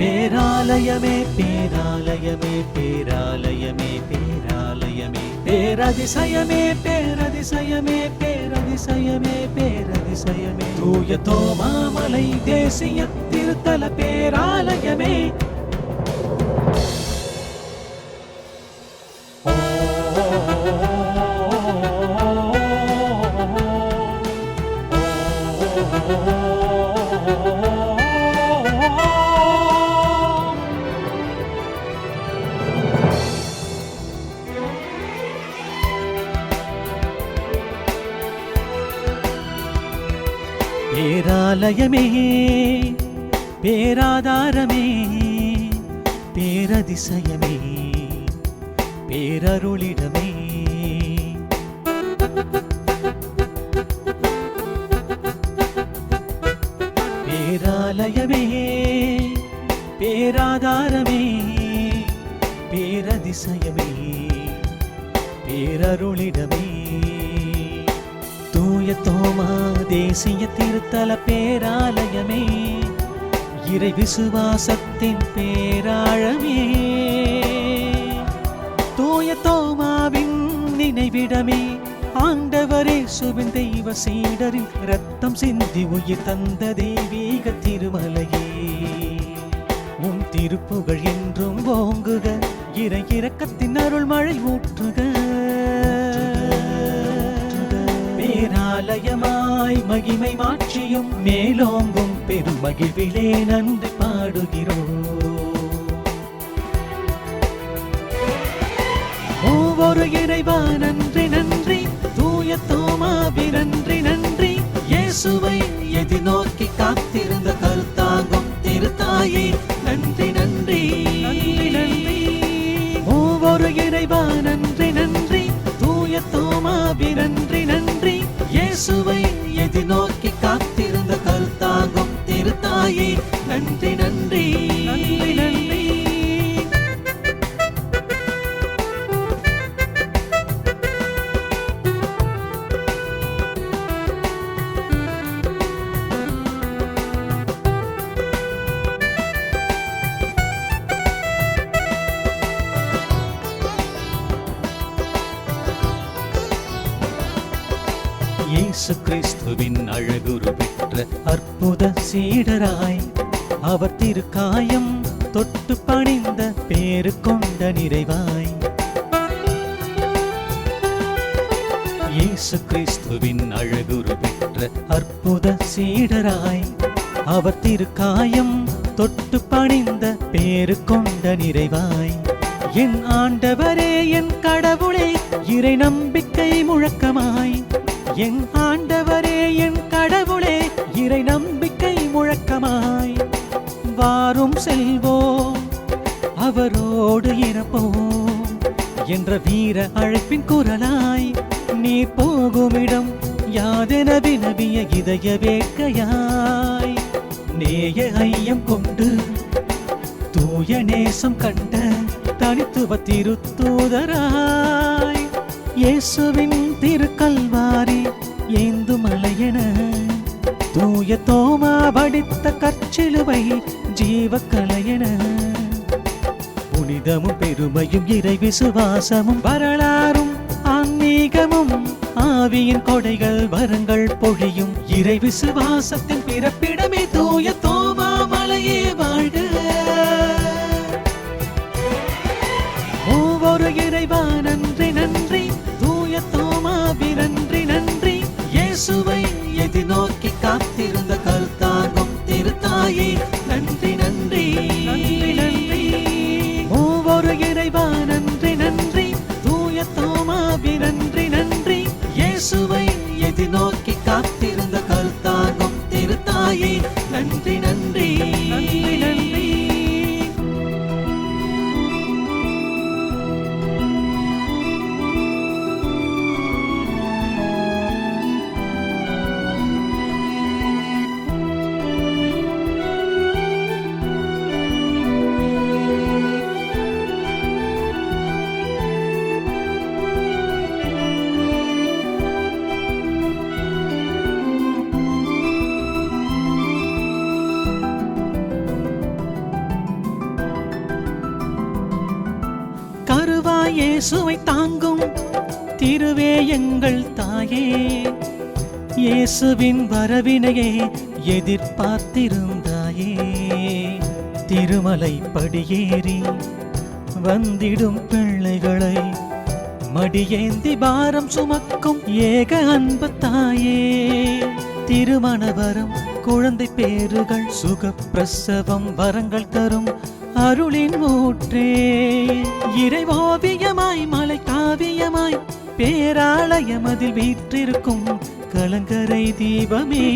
பேராலயமே பேராலயமே பேராலயமே பேராலயமே. பேரதிசயமே பேரதிசயமே பேரதிசயமே பேரதிசயமே. தூய தோமாமலை தேசிய திருத்தல பேராலயமே. ஆலயமே பேராதாரமே பேரதிசயமே பேரருளிடமே. பேராலயமே பேராதாரமே பேரதிசயமே பேரருளிடமே. தூய தோமா தேசிய திருத்தல பேராலயமே இறை விசுவாசத்தின் பேராழமே. தூய தோமாவின் நினைவிடமே ஆண்டவரே சுபின் தெய்வ சீடரின் ரத்தம் சிந்தி உயிர் தந்த தெய்வீக திருமலையே. உன் திருப்புகழ் என்றும் ஓங்குக இறை இரக்கத்தின் அருள் மழை ஊற்றுக நிலையமாய் மகிமை மாற்றியும் மேலோங்கும் பெரும் மகிழ்விலே நன்றி பாடுகிறோம். ஒவ்வொரு இறைவா நன்றி நன்றி. தூய தோமாவி நன்றி நன்றி. இயேசுவை எதிர்நோக்கி காத்திருந்த கருத்தாகும் திருத்தாயே. இயேசுவை எதிர்நோக்கி காத்திருந்த கருத்தாகும் திருத்தாயே. நன்றி இயேசு கிறிஸ்துவின் அழகுரு பெற்ற அற்புத சீடராய் அவர் திருக்காயம் தொட்டு பணிந்த பேரு கொண்ட நிறைவாய். இயேசு கிறிஸ்துவின் அழகுரு பெற்ற அற்புத சீடராய் அவர் திருக்காயம் தொட்டு பணிந்த பேரு கொண்ட நிறைவாய். என் ஆண்டவரே என் கடவுளே இறை நம்பிக்கை முழக்கமாய் என் ஆண்டவரே என் கடவுளே இறை நம்பிக்கை முழக்கமாய் வாரும் செல்வோம் அவரோடு இறப்போம் என்ற வீர அழைப்பின் குரலாய் நீ போகுமிடம். யாதென வினவிய இதய வேட்கையாய் நேய ஐயம் கொண்டு தூய நேசம் கண்ட தனித்துவ திருத்தூதராய் இயேசுவின் திருக்கல்வாரி ஏந்து மலையென தூய தோமா படித்த கற்சிலுவை ஜீவக்கலையென. புனிதமும் பெருமையும் இறை விசுவாசமும் வரலாறும் ஆன்மீகமும் ஆவியின் கொடைகள் வரங்கள் பொழியும். இறை விசுவாசத்தின் பிறப்பிடமே தூய இயேசுவை தாங்கும் திருவே எங்கள் தாயே. இயேசுவின் வரவினையே எதிர்பார்த்திருந்தாயே. திருமலை படியேறி வந்திடும் பிள்ளைகளை மடியேந்தி பாரம் சுமக்கும் ஏக அன்பு தாயே. திருமண வரம் குழந்தை பேறுகள் சுகப்பிரசவம் வரங்கள் தரும் அருளின் ஊற்றே. இறைவோவியமாய் மலை காவியமாய் பேராலயம் அதில் வீற்றிருக்கும் கலங்கரை தீபமே.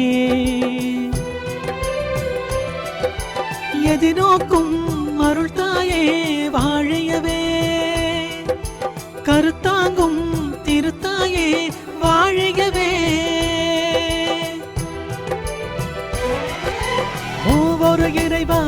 எதிர்நோக்கும் அருள் தாயே வாழையவே. கருத்தாங்கும் திருத்தாயே வாழையவே. ஒவ்வொரு இறைவா